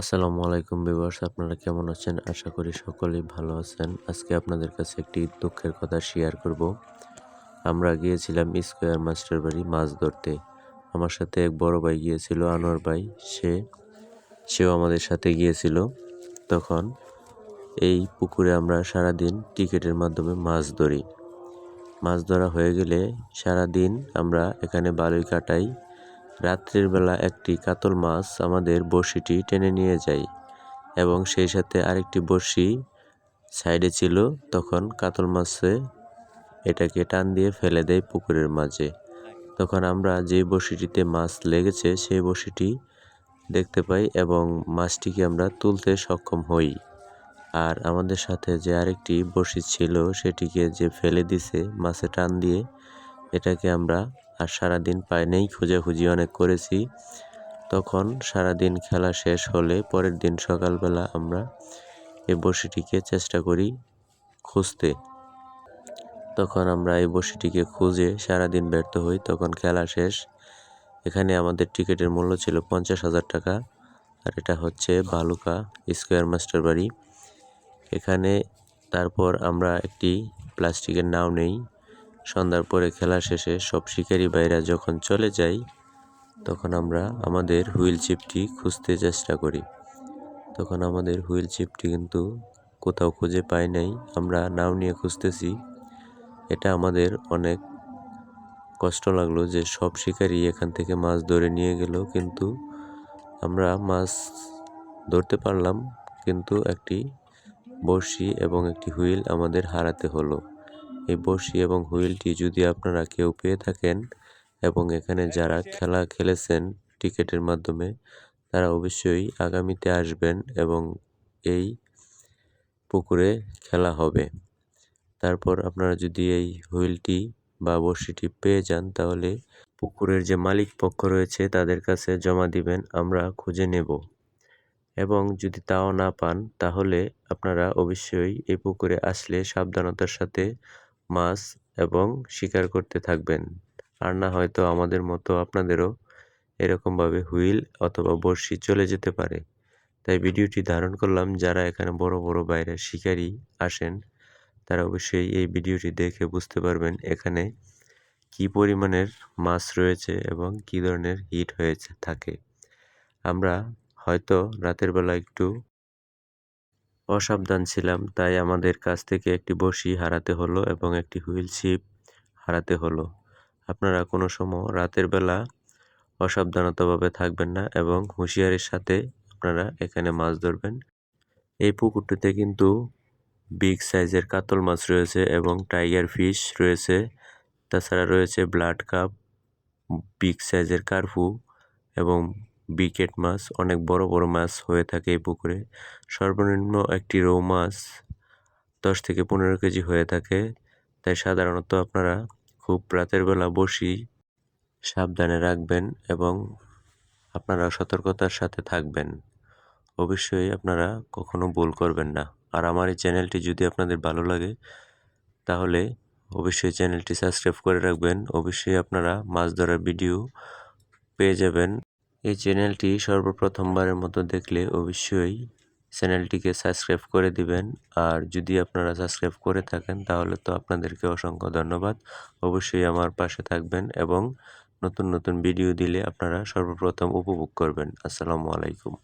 আসসালামু আলাইকুম ভিউয়ার্স, আপনারা কেমন আছেন? আশা করি সকলেই ভালো আছেন। আজকে আপনাদের কাছে একটি দুঃখের কথা শেয়ার করব। আমরা গিয়েছিলাম স্কোয়ার মাস্টার বাড়ি মাছ ধরতে। আমার সাথে এক বড় ভাই গিয়েছিল, আনোয়ার ভাই। সে, সেও আমাদের সাথে গিয়েছিল। তখন এই পুকুরে আমরা সারাদিন টিকেটের মাধ্যমে মাছ ধরি। মাছ ধরা হয়ে গেলে সারাদিন আমরা এখানে বালুই কাটাই। রাত্রির বেলা একটি কাতল মাছ আমাদের বড়শিটি টেনে নিয়ে যায় এবং সেই সাথে আরেকটি বড়শি সাইডে ছিল, তখন কাতল মাছে এটাকে টান দিয়ে ফেলে দেয় পুকুরের মাঝে। তখন আমরা যে বড়শিটিতে মাছ লেগেছে, সেই বড়শিটি দেখতে পাই এবং মাছটিকে আমরা তুলতে সক্ষম হই। আর আমাদের সাথে যে আরেকটি বড়শি ছিল, সেটিকে যে ফেলে দিছে, মাছে টান দিয়ে এটাকে আমরা আর সারাদিন পাই নেই, খোঁজাখুঁজি অনেক করেছি। তখন সারাদিন খেলা শেষ হলে পরের দিন সকালবেলা আমরা এই বসিটিকে চেষ্টা করি খুঁজতে। তখন আমরা এই বসিটিকে খুঁজে সারাদিন ব্যর্থ হই, তখন খেলা শেষ। এখানে আমাদের টিকিটের মূল্য ছিল পঞ্চাশ হাজার টাকা, আর এটা হচ্ছে বালুকা স্কোয়ার মাস্টার বাড়ি। এখানে তারপর আমরা একটি প্লাস্টিকের নাও নেই সন্ধ্যার পরে খেলা শেষে সব শিকারী ভাইরা যখন চলে যায় তখন আমরা আমাদের হুইল চিপটি খুঁজতে চেষ্টা করি। তখন আমাদের হুইল চিপটি কিন্তু কোথাও খুঁজে পাই নাই, আমরা নাও নিয়ে খুঁজতেছি। এটা আমাদের অনেক কষ্ট লাগল যে সব শিকারী এখান থেকে মাছ ধরে নিয়ে গেল, কিন্তু আমরা মাছ ধরতে পারলাম, কিন্তু একটি বড়শি এবং একটি হুইল আমাদের হারাতে হলো। এই বড়শি এবং হুইলটি যদি আপনারা কেউ পেয়ে থাকেন এবং এখানে যারা খেলা খেলেছেন টিকেটের মাধ্যমে, তারা অবশ্যই আগামীতে আসবেন এবং এই পুকুরে খেলা হবে। তারপর আপনারা যদি এই হুইলটি বা বড়শিটি পেয়ে যান, তাহলে পুকুরের যে মালিক পক্ষ রয়েছে, তাদের কাছে জমা দিবেন, আমরা খুঁজে নেব। এবং যদি তাও না পান, তাহলে আপনারা অবশ্যই এই পুকুরে আসলে সাবধানতার সাথে মাছ এবং শিকার করতে থাকবেন। আর না হয়তো আমাদের মতো আপনাদেরও এরকমভাবে হুইল অথবা বড়শি চলে যেতে পারে। তাই ভিডিওটি ধারণ করলাম, যারা এখানে বড় বড় বাইরের শিকারি আসেন, তারা অবশ্যই এই ভিডিওটি দেখে বুঝতে পারবেন এখানে কি পরিমাণের মাছ রয়েছে এবং কি ধরনের হিট হয়েছে, থাকে। আমরা হয়তো রাতের বেলা একটু অসাবধান ছিলাম, তাই আমাদের কাছ থেকে একটি বসি হারাতে হলো এবং একটি হুইল শিপ হারাতে হলো। আপনারা কোনো সময় রাতের বেলা অসাবধানতাভাবে থাকবেন না এবং হুঁশিয়ারির সাথে আপনারা এখানে মাছ ধরবেন। এই পুকুরটিতে কিন্তু বিগ সাইজের কাতল মাছ রয়েছে এবং টাইগার ফিশ রয়েছে। তাছাড়া রয়েছে ব্লাড কাপ, বিগ সাইজের কার্ফু এবং বিকেট মাছ, অনেক বড় বড় মাছ হয়ে থাকে এই পুকুরে। সর্বনিম্ন একটি রৌ মাছ দশ থেকে পনেরো কেজি হয়ে থাকে। তাই সাধারণত আপনারা খুব রাতের বেলা বসি সাবধানে রাখবেন এবং আপনারা সতর্কতার সাথে থাকবেন। অবশ্যই আপনারা কখনো ভুল করবেন না। আর আমার এই চ্যানেলটি যদি আপনাদের ভালো লাগে, তাহলে অবশ্যই চ্যানেলটি সাবস্ক্রাইব করে রাখবেন। অবশ্যই আপনারা মাছ ধরার ভিডিও পেয়ে যাবেন। এই চ্যানেলটি সর্বপ্রথমবারের মতো দেখলে অবশ্যই চ্যানেলটিকে সাবস্ক্রাইব করে দিবেন। আর যদি আপনারা সাবস্ক্রাইব করে থাকেন, তাহলে তো আপনাদেরকে অসংখ্য ধন্যবাদ। অবশ্যই আমার পাশে থাকবেন এবং নতুন নতুন ভিডিও দিলে আপনারা সর্বপ্রথম উপভোগ করবেন। আসসালামু আলাইকুম।